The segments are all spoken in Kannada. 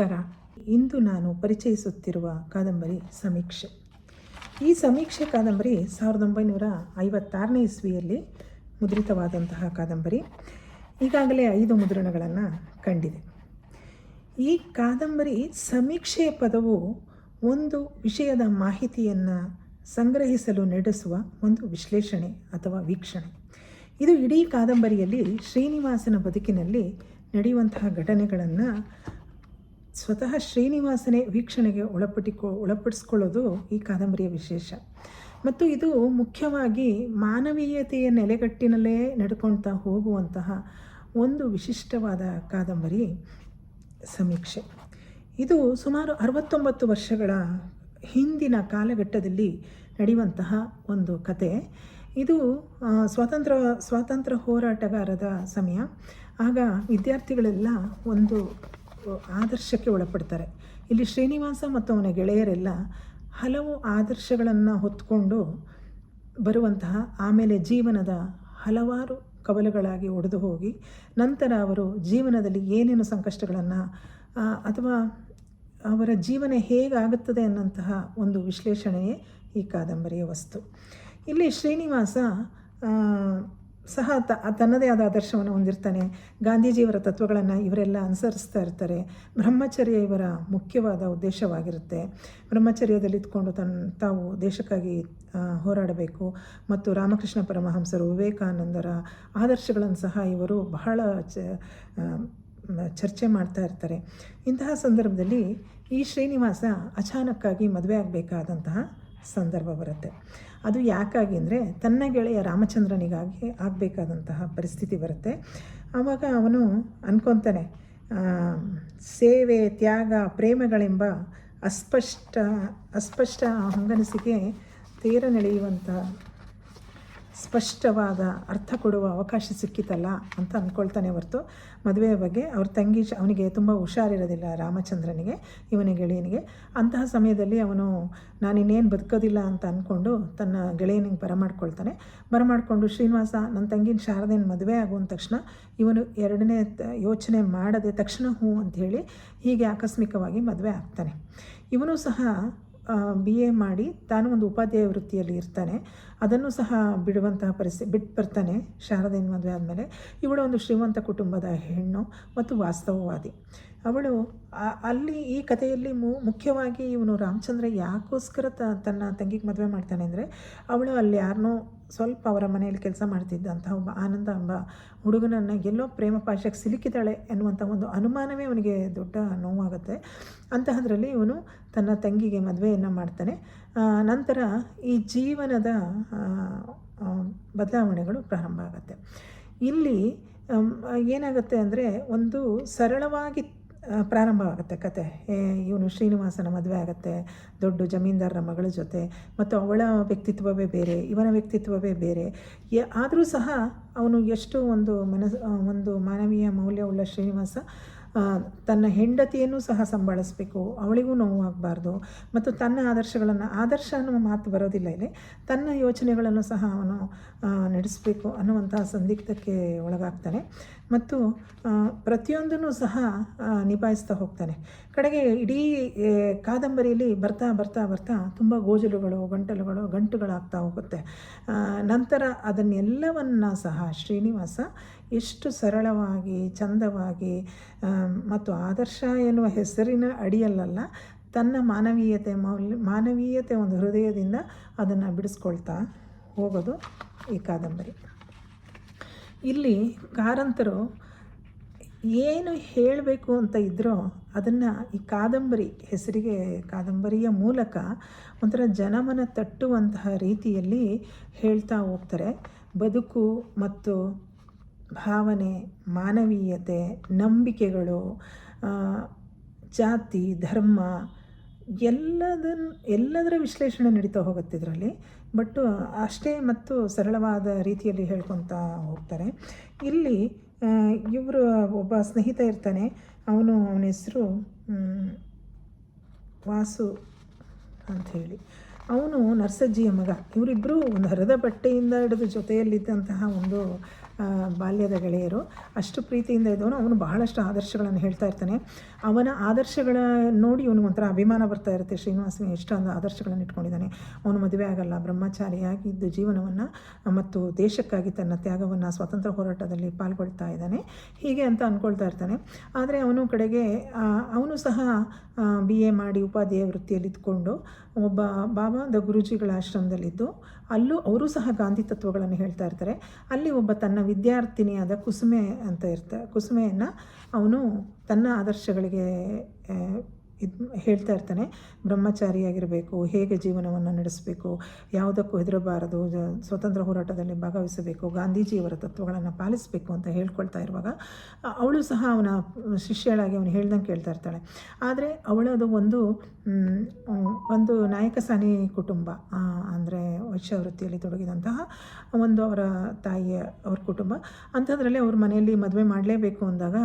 ನಮಸ್ಕಾರ. ಇಂದು ನಾನು ಪರಿಚಯಿಸುತ್ತಿರುವ ಕಾದಂಬರಿ ಸಮೀಕ್ಷೆ. ಈ ಸಮೀಕ್ಷೆ ಕಾದಂಬರಿ ಸಾವಿರದ ಒಂಬೈನೂರ ಐವತ್ತಾರನೇ ಇಸ್ವಿಯಲ್ಲಿ ಮುದ್ರಿತವಾದಂತಹ ಕಾದಂಬರಿ. ಈಗಾಗಲೇ ಐದು ಮುದ್ರಣಗಳನ್ನು ಕಂಡಿದೆ. ಈ ಕಾದಂಬರಿ ಸಮೀಕ್ಷೆ ಪದವು ಒಂದು ವಿಷಯದ ಮಾಹಿತಿಯನ್ನು ಸಂಗ್ರಹಿಸಲು ನಡೆಸುವ ಒಂದು ವಿಶ್ಲೇಷಣೆ ಅಥವಾ ವೀಕ್ಷಣೆ. ಇದು ಇಡೀ ಕಾದಂಬರಿಯಲ್ಲಿ ಶ್ರೀನಿವಾಸನ ಬದುಕಿನಲ್ಲಿ ನಡೆಯುವಂತಹ ಘಟನೆಗಳನ್ನು ಸ್ವತಃ ಶ್ರೀನಿವಾಸನೇ ವೀಕ್ಷಣೆಗೆ ಒಳಪಟ್ಟಿಕೊ ಒಳಪಡಿಸ್ಕೊಳ್ಳೋದು ಈ ಕಾದಂಬರಿಯ ವಿಶೇಷ. ಮತ್ತು ಇದು ಮುಖ್ಯವಾಗಿ ಮಾನವೀಯತೆಯ ನೆಲೆಗಟ್ಟಿನಲ್ಲೇ ನಡ್ಕೊಳ್ತಾ ಹೋಗುವಂತಹ ಒಂದು ವಿಶಿಷ್ಟವಾದ ಕಾದಂಬರಿ ಸಮೀಕ್ಷೆ. ಇದು ಸುಮಾರು ಅರವತ್ತೊಂಬತ್ತು ವರ್ಷಗಳ ಹಿಂದಿನ ಕಾಲಘಟ್ಟದಲ್ಲಿ ನಡೆಯುವಂತಹ ಒಂದು ಕತೆ. ಇದು ಸ್ವಾತಂತ್ರ್ಯ ಸ್ವಾತಂತ್ರ್ಯ ಹೋರಾಟಗಾರದ ಸಮಯ. ಆಗ ವಿದ್ಯಾರ್ಥಿಗಳೆಲ್ಲ ಒಂದು ಆದರ್ಶಕ್ಕೆ ಒಳಪಡ್ತಾರೆ. ಇಲ್ಲಿ ಶ್ರೀನಿವಾಸ ಮತ್ತು ಅವನ ಗೆಳೆಯರೆಲ್ಲ ಹಲವು ಆದರ್ಶಗಳನ್ನು ಹೊತ್ಕೊಂಡು ಬರುವಂತಹ ಆಮೇಲೆ ಜೀವನದ ಹಲವಾರು ಕವಲುಗಳಾಗಿ ಒಡೆದು ಹೋಗಿ ನಂತರ ಅವರು ಜೀವನದಲ್ಲಿ ಏನೇನು ಸಂಕಷ್ಟಗಳನ್ನು ಅಥವಾ ಅವರ ಜೀವನ ಹೇಗಾಗುತ್ತದೆ ಅನ್ನೋಂತಹ ಒಂದು ವಿಶ್ಲೇಷಣೆಯೇ ಈ ಕಾದಂಬರಿಯ ವಸ್ತು. ಇಲ್ಲಿ ಶ್ರೀನಿವಾಸ ಸಹ ತ, ತನ್ನದೇ ಆದ ಆದರ್ಶವನ್ನು ಹೊಂದಿರ್ತಾನೆ. ಗಾಂಧೀಜಿಯವರ ತತ್ವಗಳನ್ನು ಇವರೆಲ್ಲ ಅನುಸರಿಸ್ತಾ ಇರ್ತಾರೆ. ಬ್ರಹ್ಮಚರ್ಯ ಇವರ ಮುಖ್ಯವಾದ ಉದ್ದೇಶವಾಗಿರುತ್ತೆ. ಬ್ರಹ್ಮಚರ್ಯದಲ್ಲಿ ಇದ್ಕೊಂಡು ತನ್ನ ತಾವು ದೇಶಕ್ಕಾಗಿ ಹೋರಾಡಬೇಕು. ಮತ್ತು ರಾಮಕೃಷ್ಣ ಪರಮಹಂಸರು ವಿವೇಕಾನಂದರ ಆದರ್ಶಗಳನ್ನು ಸಹ ಇವರು ಬಹಳ ಚರ್ಚೆ ಮಾಡ್ತಾ ಇರ್ತಾರೆ. ಇಂತಹ ಸಂದರ್ಭದಲ್ಲಿ ಈ ಶ್ರೀನಿವಾಸ ಅಚಾನಕ್ಕಾಗಿ ಮದುವೆ ಆಗಬೇಕಾದಂತಹ ಸಂದರ್ಭ ಬರುತ್ತೆ. ಅದು ಯಾಕಾಗಿ ಅಂದರೆ ತನ್ನ ಗೆಳೆಯ ರಾಮಚಂದ್ರನಿಗಾಗಿ ಆಗಬೇಕಾದಂತಹ ಪರಿಸ್ಥಿತಿ ಬರುತ್ತೆ. ಆವಾಗ ಅವನು ಅನ್ಕೊತಾನೆ ಸೇವೆ, ತ್ಯಾಗ, ಪ್ರೇಮಗಳೆಂಬ ಅಸ್ಪಷ್ಟ ಅಸ್ಪಷ್ಟ ಹೊಂಗನಸಿಗೆ ತೀರ ನಡೆಯುವಂಥ ಸ್ಪಷ್ಟವಾದ ಅರ್ಥ ಕೊಡುವ ಅವಕಾಶ ಸಿಕ್ಕಿತಲ್ಲ ಅಂತ ಅಂದ್ಕೊಳ್ತಾನೆ ಹೊರತು. ಮದುವೆಯ ಬಗ್ಗೆ ಅವ್ರ ತಂಗಿ ಅವನಿಗೆ ತುಂಬ ಹುಷಾರಿರೋದಿಲ್ಲ ರಾಮಚಂದ್ರನಿಗೆ, ಇವನ ಗೆಳೆಯನಿಗೆ. ಅಂತಹ ಸಮಯದಲ್ಲಿ ಅವನು, ನಾನಿನ್ನೇನು ಬದುಕೋದಿಲ್ಲ ಅಂತ ಅಂದ್ಕೊಂಡು ತನ್ನ ಗೆಳೆಯನಿಗೆ ಬರಮಾಡ್ಕೊಳ್ತಾನೆ. ಬರಮಾಡಿಕೊಂಡು, ಶ್ರೀನಿವಾಸ ನನ್ನ ತಂಗಿನ ಶಾರದೇನ ಮದುವೆ ಆಗುವ ತಕ್ಷಣ ಇವನು ಎರಡನೇ ಯೋಚನೆ ಮಾಡದೆ ತಕ್ಷಣ ಹ್ಞೂ ಅಂಥೇಳಿ ಹೀಗೆ ಆಕಸ್ಮಿಕವಾಗಿ ಮದುವೆ ಆಗ್ತಾನೆ. ಇವನು ಸಹ ಬಿ ಎ ಮಾಡಿ ತಾನು ಒಂದು ಉಪಾಧ್ಯಾಯ ವೃತ್ತಿಯಲ್ಲಿ ಇರ್ತಾನೆ. ಅದನ್ನು ಸಹ ಬಿಡುವಂತಹ ಪರಿಸ್ಥಿತಿ ಬಿಟ್ಟು ಬರ್ತಾನೆ ಶಾರದೆಯನ್ನು ಮದುವೆ ಆದಮೇಲೆ. ಇವಳು ಒಂದು ಶ್ರೀಮಂತ ಕುಟುಂಬದ ಹೆಣ್ಣು ಮತ್ತು ವಾಸ್ತವವಾದಿ. ಅವಳು ಅಲ್ಲಿ ಈ ಕಥೆಯಲ್ಲಿ ಮು, ಮುಖ್ಯವಾಗಿ ಇವನು ರಾಮಚಂದ್ರ ಯಾಕೋಸ್ಕರ ತನ್ನ ತಂಗಿಗೆ ಮದುವೆ ಮಾಡ್ತಾನೆ ಅಂದರೆ ಅವಳು ಅಲ್ಲಿ ಯಾರನ್ನೋ ಸ್ವಲ್ಪ ಅವರ ಮನೆಯಲ್ಲಿ ಕೆಲಸ ಮಾಡ್ತಿದ್ದಂತಹ ಒಬ್ಬ ಆನಂದ ಎಂಬ ಹುಡುಗನನ್ನು ಎಲ್ಲೋ ಪ್ರೇಮ ಪಾಶಕ್ಕೆ ಸಿಲುಕಿದಾಳೆ ಎನ್ನುವಂಥ ಒಂದು ಅನುಮಾನವೇ ಅವನಿಗೆ ದೊಡ್ಡ ನೋವಾಗುತ್ತೆ. ಅಂತಹದ್ರಲ್ಲಿ ಇವನು ತನ್ನ ತಂಗಿಗೆ ಮದುವೆಯನ್ನು ಮಾಡ್ತಾನೆ. ನಂತರ ಈ ಜೀವನದ ಬದಲಾವಣೆಗಳು ಪ್ರಾರಂಭ ಆಗುತ್ತೆ. ಇಲ್ಲಿ ಏನಾಗುತ್ತೆ ಅಂದರೆ ಒಂದು ಸರಳವಾಗಿ ಆ, ಕತೆ. ಇವನು ಶ್ರೀನಿವಾಸನ ಮದುವೆ ಆಗುತ್ತೆ ದೊಡ್ಡ ಜಮೀನ್ದಾರರ ಮಗಳ ಜೊತೆ ಮತ್ತು ಅವಳ ವ್ಯಕ್ತಿತ್ವವೇ ಬೇರೆ ಇವನ ವ್ಯಕ್ತಿತ್ವವೇ ಬೇರೆ. ಆದರೂ ಸಹ ಅವನು ಎಷ್ಟು ಒಂದು ಮನಸ್ ಒಂದು ಮಾನವೀಯ ಮೌಲ್ಯವುಳ್ಳ ಶ್ರೀನಿವಾಸ ತನ್ನ ಹೆಂಡತಿಯನ್ನು ಸಹ ಸಂಭಾಳಿಸ್ಬೇಕು ಅವಳಿಗೂ ನೋವಾಗಬಾರ್ದು ಮತ್ತು ತನ್ನ ಆದರ್ಶಗಳನ್ನು ಆದರ್ಶ ಅನ್ನುವ ಮಾತು ಬರೋದಿಲ್ಲ ಇಲ್ಲಿ. ತನ್ನ ಯೋಚನೆಗಳನ್ನು ಸಹ ಅವನು ನಡೆಸಬೇಕು ಅನ್ನುವಂತಹ ಸಂದಿಗ್ಧಕ್ಕೆ ಒಳಗಾಗ್ತಾನೆ. ಮತ್ತು ಪ್ರತಿಯೊಂದನ್ನು ಸಹ ನಿಭಾಯಿಸ್ತಾ ಹೋಗ್ತಾನೆ. ಕಡೆಗೆ ಇಡೀ ಕಾದಂಬರಿಯಲ್ಲಿ ಬರ್ತಾ ಬರ್ತಾ ಬರ್ತಾ ತುಂಬ ಗೋಜಲುಗಳು, ಗಂಟಲುಗಳು, ಗಂಟುಗಳಾಗ್ತಾ ಹೋಗುತ್ತೆ. ನಂತರ ಅದನ್ನೆಲ್ಲವನ್ನು ಸಹ ಶ್ರೀನಿವಾಸ ಎಷ್ಟು ಸರಳವಾಗಿ, ಚಂದವಾಗಿ ಮತ್ತು ಆದರ್ಶ ಎನ್ನುವ ಹೆಸರಿನ ಅಡಿಯಲ್ಲಲ್ಲ, ತನ್ನ ಮಾನವೀಯತೆ ಮೌಲ್ಯ ಮಾನವೀಯತೆ ಒಂದು ಹೃದಯದಿಂದ ಅದನ್ನು ಬಿಡಿಸ್ಕೊಳ್ತಾ ಹೋಗೋದು ಈ ಕಾದಂಬರಿ. ಇಲ್ಲಿ ಕಾರಂತರು ಏನು ಹೇಳಬೇಕು ಅಂತ ಇದ್ರೋ ಅದನ್ನು ಈ ಕಾದಂಬರಿ ಹೆಸರಿಗೆ, ಕಾದಂಬರಿಯ ಮೂಲಕ ಒಂಥರ ಜನಮನ ತಟ್ಟುವಂತಹ ರೀತಿಯಲ್ಲಿ ಹೇಳ್ತಾ ಹೋಗ್ತಾರೆ. ಬದುಕು ಮತ್ತು ಭಾವನೆ, ಮಾನವೀಯತೆ, ನಂಬಿಕೆಗಳು ಜಾತಿ, ಧರ್ಮ ಎಲ್ಲದನ್ನು ಎಲ್ಲದರ ವಿಶ್ಲೇಷಣೆ ನಡೀತಾ ಹೋಗುತ್ತೆ ಇದರಲ್ಲಿ. ಬಟ್ ಅಷ್ಟೇ ಮತ್ತು ಸರಳವಾದ ರೀತಿಯಲ್ಲಿ ಹೇಳ್ಕೊತಾ ಹೋಗ್ತಾರೆ. ಇಲ್ಲಿ ಇವರು ಒಬ್ಬ ಸ್ನೇಹಿತ ಇರ್ತಾನೆ. ಅವನು ಅವನ ಹೆಸರು ವಾಸು ಅಂಥೇಳಿ ಅವನು ನರ್ಸಜ್ಜಿಯ ಮಗ. ಇವರಿಬ್ಬರು ಒಂದು ಹರದ ಬಟ್ಟೆಯಿಂದ ಹಿಡಿದು ಜೊತೆಯಲ್ಲಿದ್ದಂತಹ ಒಂದು ಬಾಲ್ಯದ ಗೆಳೆಯರು, ಅಷ್ಟು ಪ್ರೀತಿಯಿಂದ ಇದ್ದವನು, ಅವನು ಬಹಳಷ್ಟು ಆದರ್ಶಗಳನ್ನು ಹೇಳ್ತಾ ಇರ್ತಾನೆ. ಅವನ ಆದರ್ಶಗಳ ನೋಡಿ ಇವನು ಒಂಥರ ಅಭಿಮಾನ ಬರ್ತಾ ಇರುತ್ತೆ. ಶ್ರೀನಿವಾಸನ ಎಷ್ಟೊಂದು ಆದರ್ಶಗಳನ್ನು ಇಟ್ಕೊಂಡಿದ್ದಾನೆ. ಅವನು ಮದುವೆ ಆಗಲ್ಲ ಬ್ರಹ್ಮಚಾರಿಯಾಗಿದ್ದು ಜೀವನವನ್ನು ಮತ್ತು ದೇಶಕ್ಕಾಗಿ ತನ್ನ ತ್ಯಾಗವನ್ನು, ಸ್ವಾತಂತ್ರ್ಯ ಹೋರಾಟದಲ್ಲಿ ಪಾಲ್ಗೊಳ್ತಾ ಇದ್ದಾನೆ. ಹೀಗೆ ಅಂತ ಅಂದ್ಕೊಳ್ತಾ ಇರ್ತಾನೆ. ಆದರೆ ಅವನು ಕಡೆಗೆ ಅವನು ಸಹ ಬಿ ಎ ಮಾಡಿ ಉಪಾಧ್ಯಾಯ ವೃತ್ತಿಯಲ್ಲಿ ಇದ್ಕೊಂಡು ಒಬ್ಬ ಬಾಬಾದ ಗುರುಜಿಗಳ ಆಶ್ರಮದಲ್ಲಿದ್ದು ಅಲ್ಲೂ ಅವರು ಸಹ ಗಾಂಧಿ ತತ್ವಗಳನ್ನು ಹೇಳ್ತಾ ಇರ್ತಾರೆ. ಅಲ್ಲಿ ಒಬ್ಬ ತನ್ನ ವಿದ್ಯಾರ್ಥಿನಿಯಾದ ಕುಸುಮೆ ಅಂತ ಇರ್ತಾ, ಕುಸುಮೆಯನ್ನು ಅವನು ತನ್ನ ಆದರ್ಶಗಳಿಗೆ ಇದು ಹೇಳ್ತಾ ಇರ್ತಾನೆ ಬ್ರಹ್ಮಚಾರಿಯಾಗಿರಬೇಕು ಹೇಗೆ ಜೀವನವನ್ನು ನಡೆಸಬೇಕು, ಯಾವುದಕ್ಕೂ ಹೆದರಬಾರದು ಸ್ವತಂತ್ರ ಹೋರಾಟದಲ್ಲಿ ಭಾಗವಹಿಸಬೇಕು, ಗಾಂಧೀಜಿಯವರ ತತ್ವಗಳನ್ನು ಪಾಲಿಸಬೇಕು ಅಂತ ಹೇಳ್ಕೊಳ್ತಾ ಇರುವಾಗ ಅವಳು ಸಹ ಅವನ ಶಿಷ್ಯಳಾಗಿ ಅವನು ಹೇಳ್ದಂಗೆ ಕೇಳ್ತಾ ಇರ್ತಾಳೆ. ಆದರೆ ಅವಳದು ಒಂದು ಒಂದು ನಾಯಕ ನಾಯಕಸಾನಿ ಕುಟುಂಬ ಅಂದರೆ ವೈಶ್ಯವೃತ್ತಿಯಲ್ಲಿ ತೊಡಗಿದಂತಹ ಒಂದು ಅವರ ತಾಯಿಯ, ಅವ್ರ ಕುಟುಂಬ. ಅಂಥದ್ರಲ್ಲಿ ಅವ್ರ ಮನೆಯಲ್ಲಿ ಮದುವೆ ಮಾಡಲೇಬೇಕು ಅಂದಾಗ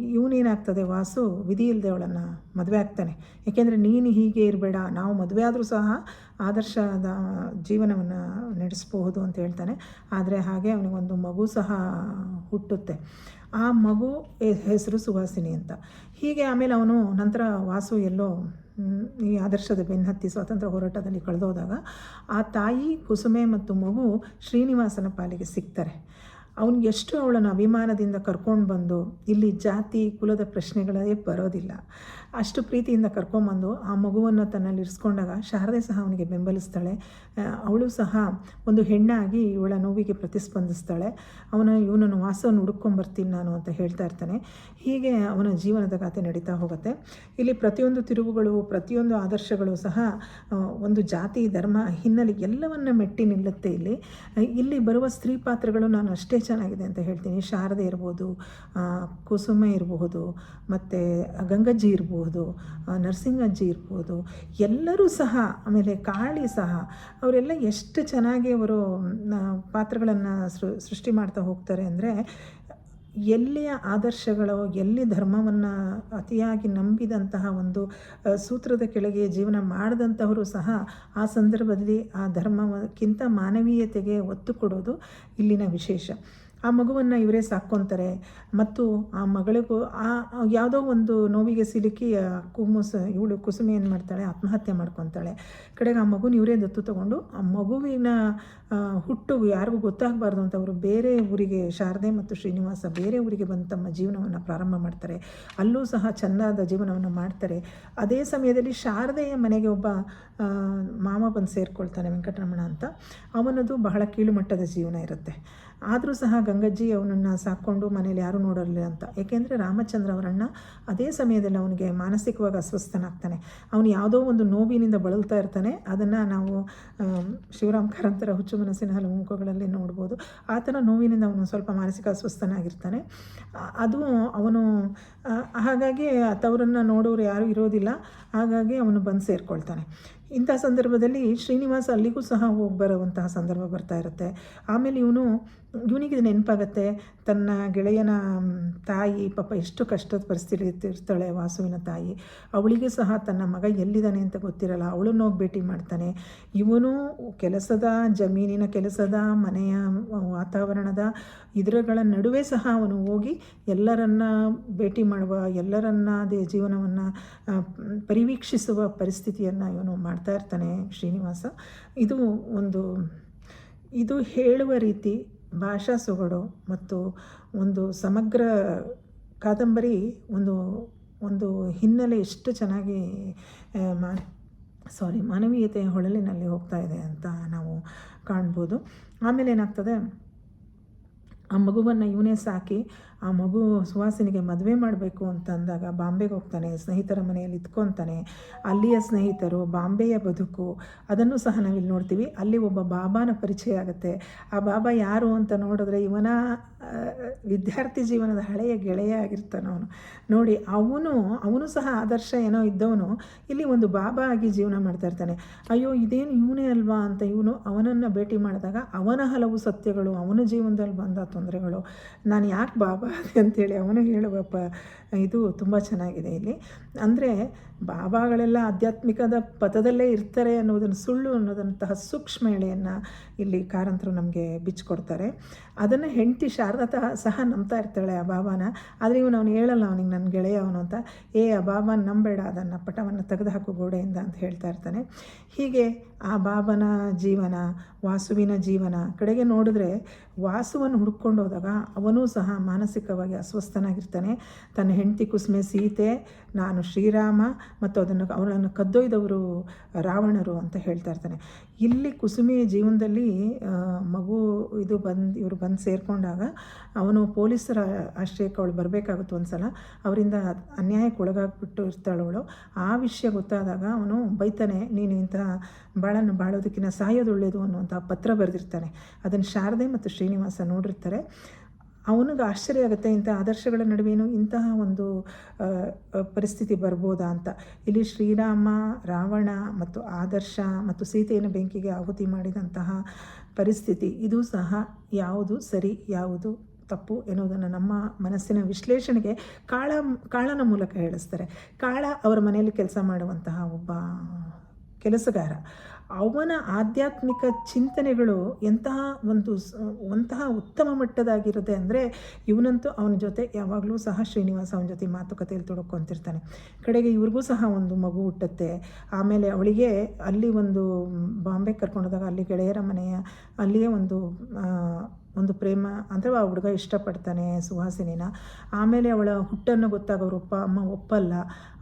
ಇವನೇನಾಗ್ತದೆ ವಾಸು? ವಿಧಿ ಇಲ್ಲದೆ ಅವಳನ್ನು ಮದುವೆ ಆಗ್ತಾನೆ. ಏಕೆಂದರೆ ನೀನು ಹೀಗೆ ಇರಬೇಡ, ನಾವು ಮದುವೆ ಆದರೂ ಸಹ ಆದರ್ಶದ ಜೀವನವನ್ನು ನಡೆಸಬಹುದು ಅಂತ ಹೇಳ್ತಾನೆ. ಆದರೆ ಹಾಗೆ ಅವನಿಗೊಂದು ಮಗು ಸಹ ಹುಟ್ಟುತ್ತೆ. ಆ ಮಗು ಹೆಸರು ಸುಹಾಸಿನಿ ಅಂತ. ಹೀಗೆ ಆಮೇಲೆ ಅವನು ನಂತರ ವಾಸು ಎಲ್ಲೋ ಈ ಆದರ್ಶದ ಬೆನ್ನತ್ತಿ ಸ್ವಾತಂತ್ರ್ಯ ಹೋರಾಟದಲ್ಲಿ ಕಳೆದೋದಾಗ ಆ ತಾಯಿ ಕುಸುಮೆ ಮತ್ತು ಮಗು ಶ್ರೀನಿವಾಸನ ಪಾಲಿಗೆ ಸಿಗ್ತಾರೆ. ಅವನಿಗೆ ಎಷ್ಟು ಅವಳನ್ನು ಅಭಿಮಾನದಿಂದ ಕರ್ಕೊಂಡು ಬಂದು ಇಲ್ಲಿ ಜಾತಿ, ಕುಲದ ಪ್ರಶ್ನೆಗಳೇ ಬರೋದಿಲ್ಲ. ಅಷ್ಟು ಪ್ರೀತಿಯಿಂದ ಕರ್ಕೊಂಬಂದು ಆ ಮಗುವನ್ನು ತನ್ನಲ್ಲಿ ಇರಿಸ್ಕೊಂಡಾಗ ಶಾರದೆ ಸಹ ಅವನಿಗೆ ಬೆಂಬಲಿಸ್ತಾಳೆ. ಅವಳು ಸಹ ಒಂದು ಹೆಣ್ಣಾಗಿ ಇವಳ ನೋವಿಗೆ ಪ್ರತಿಸ್ಪಂದಿಸ್ತಾಳೆ. ಅವನ, ಇವನನ್ನು ವಾಸವನ್ನು ಹುಡುಕೊಂಬರ್ತೀನಿ ನಾನು ಅಂತ ಹೇಳ್ತಾ ಇರ್ತಾನೆ. ಹೀಗೆ ಅವನ ಜೀವನದ ಗಾಥೆ ನಡೀತಾ ಹೋಗುತ್ತೆ. ಇಲ್ಲಿ ಪ್ರತಿಯೊಂದು ತಿರುವುಗಳು, ಪ್ರತಿಯೊಂದು ಆದರ್ಶಗಳು ಸಹ ಒಂದು ಜಾತಿ, ಧರ್ಮ, ಹಿನ್ನೆಲೆ ಎಲ್ಲವನ್ನ ಮೆಟ್ಟಿ ನಿಲ್ಲುತ್ತೆ ಇಲ್ಲಿ. ಇಲ್ಲಿ ಬರುವ ಸ್ತ್ರೀ ಪಾತ್ರಗಳು ನಾನು ಅಷ್ಟೇ ಚೆನ್ನಾಗಿದೆ ಅಂತ ಹೇಳ್ತೀನಿ. ಶಾರದೆ ಇರ್ಬೋದು ಕುಸುಮ ಇರಬಹುದು ಮತ್ತು ಗಂಗಜ್ಜಿ ಇರಬಹುದು ನರಸಿಂಗಜ್ಜಿ ಇರ್ಬೋದು, ಎಲ್ಲರೂ ಸಹ, ಆಮೇಲೆ ಕಾಳಿ ಸಹ, ಅವರೆಲ್ಲ ಎಷ್ಟು ಚೆನ್ನಾಗಿ ಅವರು ಪಾತ್ರಗಳನ್ನು ಸೃಷ್ಟಿ ಮಾಡ್ತಾ ಹೋಗ್ತಾರೆ ಅಂದರೆ ಎಲ್ಲಿಯ ಆದರ್ಶಗಳು, ಎಲ್ಲಿ ಧರ್ಮವನ್ನು ಅತಿಯಾಗಿ ನಂಬಿದಂತಹ ಒಂದು ಸೂತ್ರದ ಕೆಳಗೆ ಜೀವನ ಮಾಡಿದಂಥವರು ಸಹ ಆ ಸಂದರ್ಭದಲ್ಲಿ ಆ ಧರ್ಮಕ್ಕಿಂತ ಮಾನವೀಯತೆಗೆ ಒತ್ತು ಕೊಡೋದು ಇಲ್ಲಿನ ವಿಶೇಷ. ಆ ಮಗುವನ್ನು ಇವರೇ ಸಾಕ್ಕೊತಾರೆ. ಮತ್ತು ಆ ಮಗಳಿಗೂ ಆ ಯಾವುದೋ ಒಂದು ನೋವಿಗೆ ಸಿಲುಕಿ ಕುಮುಸ ಇವಳು ಕುಸುಮೆ ಏನು ಮಾಡ್ತಾಳೆ, ಆತ್ಮಹತ್ಯೆ ಮಾಡ್ಕೊತಾಳೆ. ಕಡೆಗೆ ಆ ಮಗುನ ಇವರೇ ದತ್ತು ತಗೊಂಡು, ಆ ಮಗುವಿನ ಹುಟ್ಟು ಯಾರಿಗೂ ಗೊತ್ತಾಗಬಾರ್ದು ಅಂತ ಅವರು ಬೇರೆ ಊರಿಗೆ, ಶಾರದೆ ಮತ್ತು ಶ್ರೀನಿವಾಸ ಬೇರೆ ಊರಿಗೆ ಬಂದು ತಮ್ಮ ಜೀವನವನ್ನು ಪ್ರಾರಂಭ ಮಾಡ್ತಾರೆ. ಅಲ್ಲೂ ಸಹ ಚೆಂದಾದ ಜೀವನವನ್ನು ಮಾಡ್ತಾರೆ. ಅದೇ ಸಮಯದಲ್ಲಿ ಶಾರದೆಯ ಮನೆಗೆ ಒಬ್ಬ ಮಾಮ ಬಂದು ಸೇರಿಕೊಳ್ತಾನೆ ವೆಂಕಟರಮಣ ಅಂತ. ಅವನದು ಬಹಳ ಕೀಳುಮಟ್ಟದ ಜೀವನ ಇರುತ್ತೆ. ಆದರೂ ಸಹ ಗಂಗಜ್ಜಿ ಅವನನ್ನು ಸಾಕ್ಕೊಂಡು ಮನೇಲಿ ಯಾರೂ ನೋಡಲಿಲ್ಲ ಅಂತ. ಏಕೆಂದರೆ ರಾಮಚಂದ್ರ ಅವರಣ್ಣ ಅದೇ ಸಮಯದಲ್ಲಿ ಅವನಿಗೆ ಮಾನಸಿಕವಾಗಿ ಅಸ್ವಸ್ಥನಾಗ್ತಾನೆ. ಅವನು ಯಾವುದೋ ಒಂದು ನೋವಿನಿಂದ ಬಳಲ್ತಾ ಇರ್ತಾನೆ. ಅದನ್ನು ನಾವು ಶಿವರಾಮ್ ಕಾರಂತರ ಹುಚ್ಚು ಮನಸ್ಸಿನ ಹಲವು ಮುಖಗಳಲ್ಲಿ ನೋಡ್ಬೋದು. ಆ ಥರ ನೋವಿನಿಂದ ಅವನು ಸ್ವಲ್ಪ ಮಾನಸಿಕ ಅಸ್ವಸ್ಥನಾಗಿರ್ತಾನೆ. ಅದು ಅವನು ಹಾಗಾಗಿ ತವರನ್ನು ನೋಡೋರು ಯಾರೂ ಇರೋದಿಲ್ಲ. ಹಾಗಾಗಿ ಅವನು ಬಂದು ಸೇರಿಕೊಳ್ತಾನೆ. ಇಂಥ ಸಂದರ್ಭದಲ್ಲಿ ಶ್ರೀನಿವಾಸ ಅಲ್ಲಿಗೂ ಸಹ ಹೋಗಿ ಬರುವಂತಹ ಸಂದರ್ಭ ಬರ್ತಾ ಇರುತ್ತೆ. ಆಮೇಲೆ ಇವನು ಇವನಿಗೆ ನೆನಪಾಗತ್ತೆ. ತನ್ನ ಗೆಳೆಯನ ತಾಯಿ, ಪಾಪ ಎಷ್ಟು ಕಷ್ಟದ ಪರಿಸ್ಥಿತಿ ಇರ್ತಾಳೆ ವಾಸುವಿನ ತಾಯಿ. ಅವಳಿಗೆ ಸಹ ತನ್ನ ಮಗ ಎಲ್ಲಿದ್ದಾನೆ ಅಂತ ಗೊತ್ತಿರಲ್ಲ. ಅವಳನ್ನು ಹೋಗಿ ಭೇಟಿ ಮಾಡ್ತಾನೆ. ಇವನು ಕೆಲಸದ ಜಮೀನಿನ, ಕೆಲಸದ ಮನೆಯ ವಾತಾವರಣದ ಇದರಗಳ ನಡುವೆ ಸಹ ಅವನು ಹೋಗಿ ಎಲ್ಲರನ್ನ ಭೇಟಿ ಮಾಡುವ, ಎಲ್ಲರನ್ನ ಅದೇ ಜೀವನವನ್ನು ಪರಿವೀಕ್ಷಿಸುವ ಪರಿಸ್ಥಿತಿಯನ್ನು ಇವನು ಮಾಡ್ತಾ ಇರ್ತಾನೆ ಶ್ರೀನಿವಾಸ. ಇದು ಒಂದು, ಇದು ಹೇಳುವ ರೀತಿ ಭಾಷಾ ಸೊಗಡು ಮತ್ತು ಒಂದು ಸಮಗ್ರ ಕಾದಂಬರಿ ಒಂದು ಒಂದು ಹಿನ್ನೆಲೆ ಎಷ್ಟು ಚೆನ್ನಾಗಿ ಮಾ ಸಾರಿ ಮಾನವೀಯತೆಯ ಹೊಳಲಿನಲ್ಲಿ ಹೋಗ್ತಾ ಇದೆ ಅಂತ ನಾವು ಕಾಣ್ಬೋದು. ಆಮೇಲೆ ಏನಾಗ್ತದೆ? ಆ ಮಗುವನ್ನು ಇವನೇ ಸಾಕಿ ಆ ಮಗು ಸುವಾಸಿನಿಗೆ ಮದುವೆ ಮಾಡಬೇಕು ಅಂತ ಅಂದಾಗ ಬಾಂಬೆಗೆ ಹೋಗ್ತಾನೆ, ಸ್ನೇಹಿತರ ಮನೆಯಲ್ಲಿ ಇದ್ಕೊತಾನೆ. ಅಲ್ಲಿಯ ಸ್ನೇಹಿತರು ಬಾಂಬೆಯ ಬದುಕು, ಅದನ್ನು ಸಹ ನಾವಿಲ್ಲಿ ನೋಡ್ತೀವಿ. ಅಲ್ಲಿ ಒಬ್ಬ ಬಾಬಾನ ಪರಿಚಯ ಆಗುತ್ತೆ. ಆ ಬಾಬಾ ಯಾರು ಅಂತ ನೋಡಿದ್ರೆ ಇವನ ವಿದ್ಯಾರ್ಥಿ ಜೀವನದ ಹಳೆಯ ಗೆಳೆಯ ಆಗಿರ್ತಾನೆ ಅವನು. ನೋಡಿ, ಅವನು ಅವನು ಸಹ ಆದರ್ಶ ಏನೋ ಇದ್ದವನು. ಇಲ್ಲಿ ಒಂದು ಬಾಬಾ ಆಗಿ ಜೀವನ ಮಾಡ್ತಾ ಇರ್ತಾನೆ. ಅಯ್ಯೋ, ಇದೇನು ಇವನೇ ಅಲ್ವಾ ಅಂತ ಇವನು ಅವನನ್ನು ಭೇಟಿ ಮಾಡಿದಾಗ ಅವನ ಹಲವು ಸತ್ಯಗಳು, ಅವನ ಜೀವನದಲ್ಲಿ ಬಂದ ತೊಂದರೆಗಳು. ನಾನು ಯಾಕೆ ಬಾಬಾ ಆದೆ ಅಂತೇಳಿ ಅವನು ಹೇಳುವ ಪ ಇದು ತುಂಬ ಚೆನ್ನಾಗಿದೆ ಇಲ್ಲಿ. ಅಂದರೆ ಬಾಬಾಗಳೆಲ್ಲ ಆಧ್ಯಾತ್ಮಿಕದ ಪಥದಲ್ಲೇ ಇರ್ತಾರೆ ಅನ್ನೋದನ್ನು ಸುಳ್ಳು ಅನ್ನೋದಂತಹ ಸೂಕ್ಷ್ಮ ಎಳೆಯನ್ನು ಇಲ್ಲಿ ಕಾರಂತರು ನಮಗೆ ಬಿಚ್ಚಿಕೊಡ್ತಾರೆ ಅದನ್ನು ಹೆಂಡತಿ ಶಾರದಾ ಸಹ ನಂಬ್ತಾ ಇರ್ತಾಳೆ ಆ ಬಾಬಾನ ಆದರೆ ಇವನು ಅವನು ಹೇಳಲ್ಲ, ಅವನಿಗೆ ನನ್ನ ಗೆಳೆಯ ಅವನು ಅಂತ. ಏ, ಆ ಬಾಬಾನ ನಂಬೇಡ, ಅದನ್ನು ಪಟವನ್ನು ತೆಗೆದುಹಾಕು ಗೋಡೆಯಿಂದ ಅಂತ ಹೇಳ್ತಾ ಇರ್ತಾನೆ. ಹೀಗೆ ಆ ಬಾಬನ ಜೀವನ, ವಾಸುವಿನ ಜೀವನ ಕಡೆಗೆ ನೋಡಿದ್ರೆ ವಾಸುವನ್ನು ಹುಡ್ಕೊಂಡು ಹೋದಾಗ ಅವನೂ ಸಹ ಮಾನಸಿಕವಾಗಿ ಅಸ್ವಸ್ಥನಾಗಿರ್ತಾನೆ. ತನ್ನ ಹೆಂಡತಿ ಕುಸುಮೆ ಸೀತೆ, ನಾನು ಶ್ರೀರಾಮ ಮತ್ತು ಅದನ್ನು ಅವರನ್ನು ಕದ್ದೊಯ್ದವರು ರಾವಣರು ಅಂತ ಹೇಳ್ತಾ ಇರ್ತಾನೆ. ಇಲ್ಲಿ ಕುಸುಮೆಯ ಜೀವನದಲ್ಲಿ ಮಗು ಇದು ಬಂದು, ಇವರು ಬಂದು ಸೇರಿಕೊಂಡಾಗ ಅವನು ಪೊಲೀಸರ ಆಶ್ರಯಕ್ಕೆ ಅವಳು ಬರಬೇಕಾಗುತ್ತೆ ಒಂದು ಸಲ ಅವರಿಂದ ಅನ್ಯಾಯಕ್ಕೆ ಒಳಗಾಗ್ಬಿಟ್ಟು ಇರ್ತಾಳವಳು. ಆ ವಿಷಯ ಗೊತ್ತಾದಾಗ ಅವನು ಬೈತಾನೆ, ನೀನು ಇಂತಹ ಬಾಳನ್ನು ಬಾಳೋದಕ್ಕಿಂತ ಸಾಯೋದು ಒಳ್ಳೆಯದು ಅನ್ನುವಂಥ ಪತ್ರ ಬರೆದಿರ್ತಾನೆ. ಅದನ್ನು ಶಾರದೆ ಮತ್ತು ಶ್ರೀನಿವಾಸ ನೋಡಿರ್ತಾರೆ. ಅವನಿಗೆ ಆಶ್ಚರ್ಯ ಆಗುತ್ತೆ, ಇಂಥ ಆದರ್ಶಗಳ ನಡುವೆಯೂ ಇಂತಹ ಒಂದು ಪರಿಸ್ಥಿತಿ ಬರ್ಬೋದಾ ಅಂತ. ಇಲ್ಲಿ ಶ್ರೀರಾಮ, ರಾವಣ ಮತ್ತು ಆದರ್ಶ ಮತ್ತು ಸೀತೆಯನ್ನು ಬೆಂಕಿಗೆ ಆಹುತಿ ಮಾಡಿದಂತಹ ಪರಿಸ್ಥಿತಿ. ಇದು ಸಹ ಯಾವುದು ಸರಿ, ಯಾವುದು ತಪ್ಪು ಎನ್ನುವುದನ್ನು ನಮ್ಮ ಮನಸ್ಸಿನ ವಿಶ್ಲೇಷಣೆಗೆ ಕಾಳ, ಕಾಳನ ಮೂಲಕ ಹೇಳಿಸ್ತಾರೆ. ಕಾಳ ಅವರ ಮನೆಯಲ್ಲಿ ಕೆಲಸ ಮಾಡುವಂತಹ ಒಬ್ಬ ಕೆಲಸಗಾರ. ಅವನ ಆಧ್ಯಾತ್ಮಿಕ ಚಿಂತನೆಗಳು ಎಂತಹ ಒಂದು ಒಂತಹ ಉತ್ತಮ ಮಟ್ಟದಾಗಿರುತ್ತೆ ಅಂದರೆ ಇವನಂತೂ ಅವನ ಜೊತೆ ಯಾವಾಗಲೂ ಸಹ ಶ್ರೀನಿವಾಸ ಅವನ ಜೊತೆ ಮಾತುಕತೆಯಲ್ಲಿ ತೊಡಕೊಂತಿರ್ತಾನೆ. ಕಡೆಗೆ ಇವ್ರಿಗೂ ಸಹ ಒಂದು ಮಗು ಹುಟ್ಟುತ್ತೆ. ಆಮೇಲೆ ಅವಳಿಗೆ ಅಲ್ಲಿ ಒಂದು ಬಾಂಬೆ ಕರ್ಕೊಂಡೋದಾಗ ಅಲ್ಲಿ ಗೆಳೆಯರ ಮನೆಯ ಅಲ್ಲಿಯೇ ಒಂದು ಒಂದು ಪ್ರೇಮ, ಅಂದರೆ ಆ ಹುಡುಗ ಇಷ್ಟಪಡ್ತಾನೆ ಸುಹಾಸಿನಿನ ಆಮೇಲೆ ಅವಳ ಹುಟ್ಟನ್ನು ಗೊತ್ತಾಗೋರು ಅಪ್ಪ ಅಮ್ಮ ಒಪ್ಪಲ್ಲ.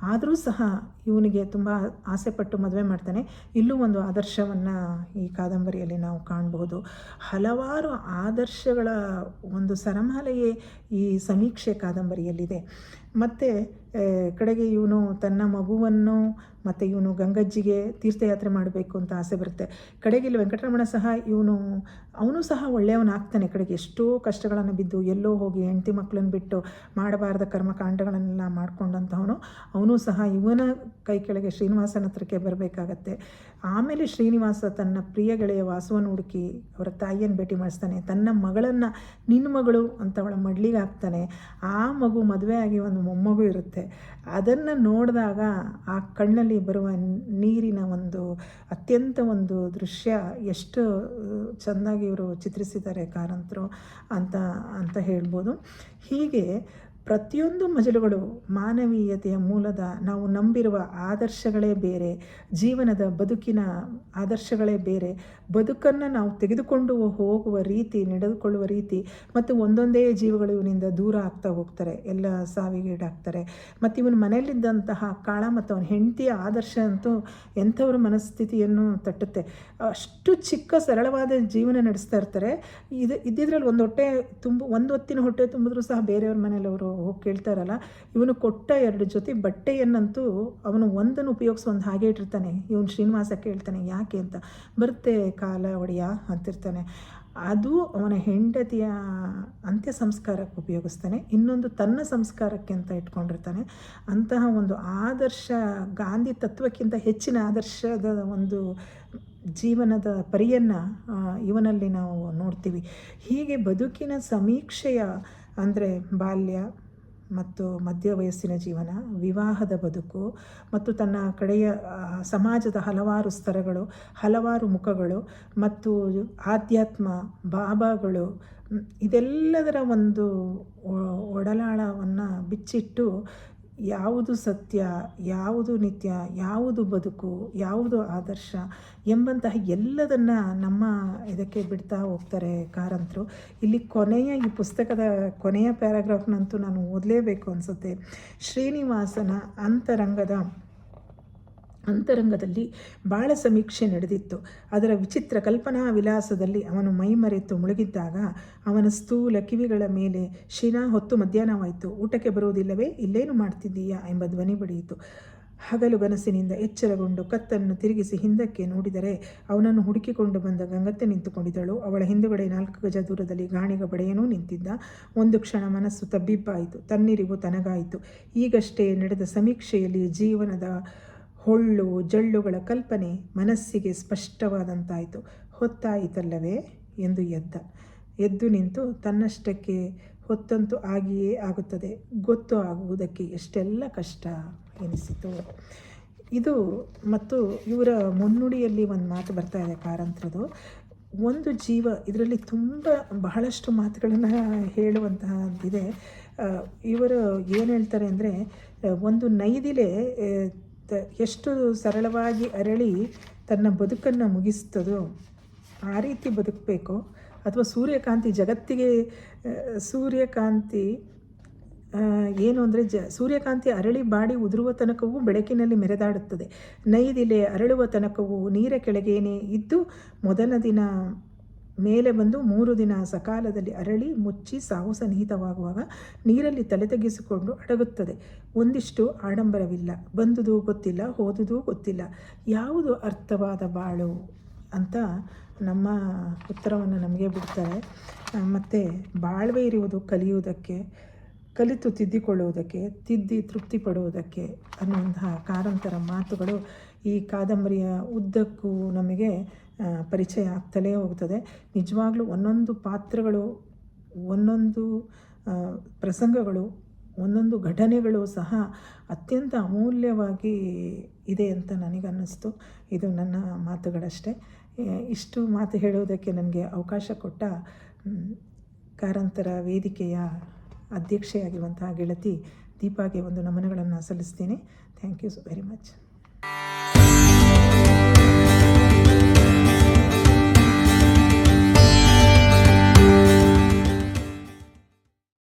ಆದರೂ ಸಹ ಇವನಿಗೆ ತುಂಬ ಆಸೆಪಟ್ಟು ಮದುವೆ ಮಾಡ್ತಾನೆ. ಇಲ್ಲೂ ಒಂದು ಆದರ್ಶವನ್ನು ಈ ಕಾದಂಬರಿಯಲ್ಲಿ ನಾವು ಕಾಣಬಹುದು. ಹಲವಾರು ಆದರ್ಶಗಳ ಒಂದು ಸರಮಾಲೆಯೇ ಈ ಸಮೀಕ್ಷೆ ಕಾದಂಬರಿಯಲ್ಲಿದೆ. ಮತ್ತು ಕಡೆಗೆ ಇವನು ತನ್ನ ಮಗುವನ್ನು ಮತ್ತು ಇವನು ಗಂಗಜ್ಜಿಗೆ ತೀರ್ಥಯಾತ್ರೆ ಮಾಡಬೇಕು ಅಂತ ಆಸೆ ಬರುತ್ತೆ. ಕಡೆಗೆ ಇಲ್ಲಿ ವೆಂಕಟರಮಣ ಸಹ ಇವನು, ಅವನು ಸಹ ಒಳ್ಳೆಯವನಾಗ್ತಾನೆ ಕಡೆಗೆ. ಎಷ್ಟೋ ಕಷ್ಟಗಳನ್ನು ಬಿದ್ದು ಎಲ್ಲೋ ಹೋಗಿ ಹೆಂಡತಿ ಮಕ್ಕಳನ್ನು ಬಿಟ್ಟು ಮಾಡಬಾರದ ಕರ್ಮಕಾಂಡಗಳನ್ನೆಲ್ಲ ಮಾಡಿಕೊಂಡಂಥವನು ಅವನು ಸಹ ಇವನ ಕೈ ಕೆಳಗೆ ಶ್ರೀನಿವಾಸನ ಹತ್ರಕ್ಕೆ ಬರಬೇಕಾಗತ್ತೆ. ಆಮೇಲೆ ಶ್ರೀನಿವಾಸ ತನ್ನ ಪ್ರಿಯ ಗೆಳೆಯ ವಾಸವನ್ನು ಹುಡುಕಿ ಅವರ ತಾಯಿಯನ್ನು ಭೇಟಿ ಮಾಡಿಸ್ತಾನೆ. ತನ್ನ ಮಗಳನ್ನು ನಿನ್ನ ಮಗಳು ಅಂತ ಅವಳ ಮಡ್ಲಿಗೆ ಹಾಕ್ತಾನೆ. ಆ ಮಗು ಮದುವೆ ಆಗಿ ಒಂದು ಮೊಮ್ಮಗು ಇರುತ್ತೆ. ಅದನ್ನು ನೋಡಿದಾಗ ಆ ಕಣ್ಣಲ್ಲಿ ಬರುವ ನೀರಿನ ಒಂದು ಅತ್ಯಂತ ಒಂದು ದೃಶ್ಯ ಎಷ್ಟು ಚೆಂದಾಗಿ ಇವರು ಚಿತ್ರಿಸಿದ್ದಾರೆ ಕಾರಂತರು ಅಂತ ಅಂತ ಹೇಳ್ಬೋದು. ಹೀಗೆ ಪ್ರತಿಯೊಂದು ಮಜಲುಗಳು ಮಾನವೀಯತೆಯ ಮೂಲದ ನಾವು ನಂಬಿರುವ ಆದರ್ಶಗಳೇ ಬೇರೆ, ಜೀವನದ ಬದುಕಿನ ಆದರ್ಶಗಳೇ ಬೇರೆ. ಬದುಕನ್ನು ನಾವು ತೆಗೆದುಕೊಂಡು ಹೋಗುವ ರೀತಿ, ನಡೆದುಕೊಳ್ಳುವ ರೀತಿ ಮತ್ತು ಒಂದೊಂದೇ ಜೀವಗಳು ಇವನಿಂದ ದೂರ ಆಗ್ತಾ ಹೋಗ್ತಾರೆ, ಎಲ್ಲ ಸಾವಿಗೀಡಾಗ್ತಾರೆ ಮತ್ತು ಇವನ ಮನೆಯಲ್ಲಿದ್ದಂತಹ ಕಾಳ ಮತ್ತು ಅವನ ಹೆಂಡತಿಯ ಆದರ್ಶ ಅಂತೂ ಎಂಥವ್ರ ಮನಸ್ಥಿತಿಯನ್ನು ತಟ್ಟುತ್ತೆ. ಅಷ್ಟು ಚಿಕ್ಕ ಸರಳವಾದ ಜೀವನ ನಡೆಸ್ತಾ ಇರ್ತಾರೆ. ಇದು ಇದ್ದಿದ್ರಲ್ಲಿ ಒಂದು ಹೊಟ್ಟೆ ತುಂಬ, ಒಂದು ಹೊತ್ತಿನ ಹೊಟ್ಟೆ ತುಂಬಿದ್ರು ಸಹ ಬೇರೆಯವ್ರ ಮನೇಲಿ ಅವರು ಹೋಗಿ ಕೇಳ್ತಾರಲ್ಲ, ಇವನು ಕೊಟ್ಟ ಎರಡು ಜೊತೆ ಬಟ್ಟೆಯನ್ನಂತೂ ಅವನು ಒಂದನ್ನು ಉಪಯೋಗಿಸೋ ಒಂದು ಹಾಗೆ ಇಟ್ಟಿರ್ತಾನೆ. ಇವನು ಶ್ರೀನಿವಾಸ ಕೇಳ್ತಾನೆ, ಯಾಕೆ ಅಂತ? ಬರುತ್ತೆ ಕಾಲ ಒಡೆಯ ಅಂತಿರ್ತಾನೆ. ಅದು ಅವನ ಹೆಂಡತಿಯ ಅಂತ್ಯ ಸಂಸ್ಕಾರಕ್ಕೆ ಉಪಯೋಗಿಸ್ತಾನೆ. ಇನ್ನೊಂದು ತನ್ನ ಸಂಸ್ಕಾರಕ್ಕೆ ಅಂತ ಇಟ್ಕೊಂಡಿರ್ತಾನೆ. ಅಂತಹ ಒಂದು ಆದರ್ಶ, ಗಾಂಧಿ ತತ್ವಕ್ಕಿಂತ ಹೆಚ್ಚಿನ ಆದರ್ಶದ ಒಂದು ಜೀವನದ ಪರಿಯನ್ನು ಇವನಲ್ಲಿ ನಾವು ನೋಡ್ತೀವಿ. ಹೀಗೆ ಬದುಕಿನ ಸಮೀಕ್ಷೆಯ, ಅಂದರೆ ಬಾಲ್ಯ ಮತ್ತು ಮಧ್ಯ ವಯಸ್ಸಿನ ಜೀವನ, ವಿವಾಹದ ಬದುಕು ಮತ್ತು ತನ್ನ ಕಡೆಯ ಸಮಾಜದ ಹಲವಾರು ಸ್ತರಗಳು, ಹಲವಾರು ಮುಖಗಳು ಮತ್ತು ಆಧ್ಯಾತ್ಮ ಬಾಬಾಗಳು ಇದೆಲ್ಲದರ ಒಂದು ಒಡಲಾಳವನ್ನು ಬಿಚ್ಚಿಟ್ಟು ಯಾವುದು ಸತ್ಯ, ಯಾವುದು ನಿತ್ಯ, ಯಾವುದು ಬದುಕು, ಯಾವುದು ಆದರ್ಶ ಎಂಬಂತಹ ಎಲ್ಲದನ್ನು ನಮ್ಮ ಇದಕ್ಕೆ ಬಿಡ್ತಾ ಹೋಗ್ತಾರೆ ಕಾರಂತರು. ಇಲ್ಲಿ ಕೊನೆಯ ಈ ಪುಸ್ತಕದ ಕೊನೆಯ ಪ್ಯಾರಾಗ್ರಾಫ್ನಂತೂ ನಾನು ಓದಲೇಬೇಕು ಅನಿಸುತ್ತೆ. ಶ್ರೀನಿವಾಸನ ಅಂತರಂಗದ ಅಂತರಂಗದಲ್ಲಿ ಬಾಳ ಸಮೀಕ್ಷೆ ನಡೆದಿತ್ತು. ಅದರ ವಿಚಿತ್ರ ಕಲ್ಪನಾ ವಿಲಾಸದಲ್ಲಿ ಅವನು ಮೈಮರೆತು ಮುಳುಗಿದ್ದಾಗ ಅವನ ಸ್ಥೂಲ ಕಿವಿಗಳ ಮೇಲೆ ಶಿನಾ ಹೊತ್ತು ಮಧ್ಯಾಹ್ನವಾಯಿತು. ಊಟಕ್ಕೆ ಬರುವುದಿಲ್ಲವೇ? ಇಲ್ಲೇನು ಮಾಡ್ತಿದ್ದೀಯಾ? ಎಂಬ ಧ್ವನಿ ಬಡಿಯಿತು. ಹಗಲು ಗನಸಿನಿಂದ ಎಚ್ಚರಗೊಂಡು ಕತ್ತನ್ನು ತಿರುಗಿಸಿ ಹಿಂದಕ್ಕೆ ನೋಡಿದರೆ ಅವನನ್ನು ಹುಡುಕಿಕೊಂಡು ಬಂದ ಗಂಗತ್ತೆ ನಿಂತುಕೊಂಡಿದ್ದಳು. ಅವಳ ಹಿಂದುಗಡೆ ನಾಲ್ಕು ಗಜ ದೂರದಲ್ಲಿ ಗಾಣಿಗ ಬಡೆಯನೂ ನಿಂತಿದ್ದ. ಒಂದು ಕ್ಷಣ ಮನಸ್ಸು ತಬ್ಬಿಬ್ಬಾಯಿತು. ತನ್ನಿರಿವು ತನಗಾಯಿತು. ಈಗಷ್ಟೇ ನಡೆದ ಸಮೀಕ್ಷೆಯಲ್ಲಿ ಜೀವನದ ಹೊಳ್ಳು ಜಳ್ಳುಗಳ ಕಲ್ಪನೆ ಮನಸ್ಸಿಗೆ ಸ್ಪಷ್ಟವಾದಂತಾಯಿತು. ಹೊತ್ತಾಯಿತಲ್ಲವೇ? ಎಂದು ಎದ್ದ. ಎದ್ದು ನಿಂತು ತನ್ನಷ್ಟಕ್ಕೆ ಹೊತ್ತಂತೂ ಆಗಿಯೇ ಆಗುತ್ತದೆ. ಗೊತ್ತು ಆಗುವುದಕ್ಕೆ ಎಷ್ಟೆಲ್ಲ ಕಷ್ಟ ಎನಿಸಿತು. ಇದು ಮತ್ತು ಇವರ ಮುನ್ನುಡಿಯಲ್ಲಿ ಒಂದು ಮಾತು ಬರ್ತಾ ಇದೆ ಕಾರಂತ್ರದು. ಒಂದು ಜೀವ ಇದರಲ್ಲಿ ತುಂಬ ಬಹಳಷ್ಟು ಮಾತುಗಳನ್ನು ಹೇಳುವಂತಹದ್ದಿದೆ. ಇವರು ಏನು ಹೇಳ್ತಾರೆ ಅಂದರೆ ಒಂದು ನೈದಿಲೆ ಎಷ್ಟು ಸರಳವಾಗಿ ಅರಳಿ ತನ್ನ ಬದುಕನ್ನು ಮುಗಿಸ್ತದೋ ಆ ರೀತಿ ಬದುಕಬೇಕು. ಅಥವಾ ಸೂರ್ಯಕಾಂತಿ ಜಗತ್ತಿಗೆ ಸೂರ್ಯಕಾಂತಿ ಏನು ಅಂದರೆ ಜ, ಸೂರ್ಯಕಾಂತಿ ಅರಳಿ ಬಾಡಿ ಉದುರುವ ತನಕವೂ ಬೆಳಕಿನಲ್ಲಿ ಮೆರೆದಾಡುತ್ತದೆ. ನೈದಿಲೆ ಅರಳುವ ತನಕವೂ ನೀರ ಕೆಳಗೇನೆ ಇದ್ದು ಮೊದಲ ದಿನ ಮೇಲೆ ಬಂದು ಮೂರು ದಿನ ಸಕಾಲದಲ್ಲಿ ಅರಳಿ ಮುಚ್ಚಿ ಸಾವು ಸನ್ನಿಹಿತವಾಗುವಾಗ ನೀರಲ್ಲಿ ತಲೆ ತೆಗೆಸಿಕೊಂಡು ಅಡಗುತ್ತದೆ. ಒಂದಿಷ್ಟು ಆಡಂಬರವಿಲ್ಲ. ಬಂದುದು ಗೊತ್ತಿಲ್ಲ, ಹೋದುದೂ ಗೊತ್ತಿಲ್ಲ. ಯಾವುದು ಅರ್ಥವಾದ ಬಾಳು ಅಂತ ನಮ್ಮ ಉತ್ತರವನ್ನು ನಮಗೆ ಬಿಡ್ತಾರೆ. ಮತ್ತು ಬಾಳ್ವೆ ಇರುವುದು ಕಲಿಯುವುದಕ್ಕೆ, ಕಲಿತು ತಿದ್ದಿಕೊಳ್ಳುವುದಕ್ಕೆ, ತಿದ್ದಿ ತೃಪ್ತಿ ಪಡುವುದಕ್ಕೆ ಅನ್ನುವಂತಹ ಕಾರಂತರ ಮಾತುಗಳು ಈ ಕಾದಂಬರಿಯ ಉದ್ದಕ್ಕೂ ನಮಗೆ ಪರಿಚಯ ಆಗ್ತಲೇ ಹೋಗ್ತದೆ. ನಿಜವಾಗ್ಲೂ ಒಂದೊಂದು ಪಾತ್ರಗಳು, ಒಂದೊಂದು ಪ್ರಸಂಗಗಳು, ಒಂದೊಂದು ಘಟನೆಗಳು ಸಹ ಅತ್ಯಂತ ಅಮೂಲ್ಯವಾಗಿ ಇದೆ ಅಂತ ನನಗನ್ನಿಸ್ತು. ಇದು ನನ್ನ ಮಾತುಗಳಷ್ಟೇ. ಇಷ್ಟು ಮಾತು ಹೇಳುವುದಕ್ಕೆ ನನಗೆ ಅವಕಾಶ ಕೊಟ್ಟ ಕಾರಂತರ ವೇದಿಕೆಯ ಅಧ್ಯಕ್ಷೆಯಾಗಿರುವಂತಹ ಗೆಳತಿ ದೀಪಾಗೆ ಒಂದು ನಮನಗಳನ್ನು ಸಲ್ಲಿಸ್ತೀನಿ. Thank you very much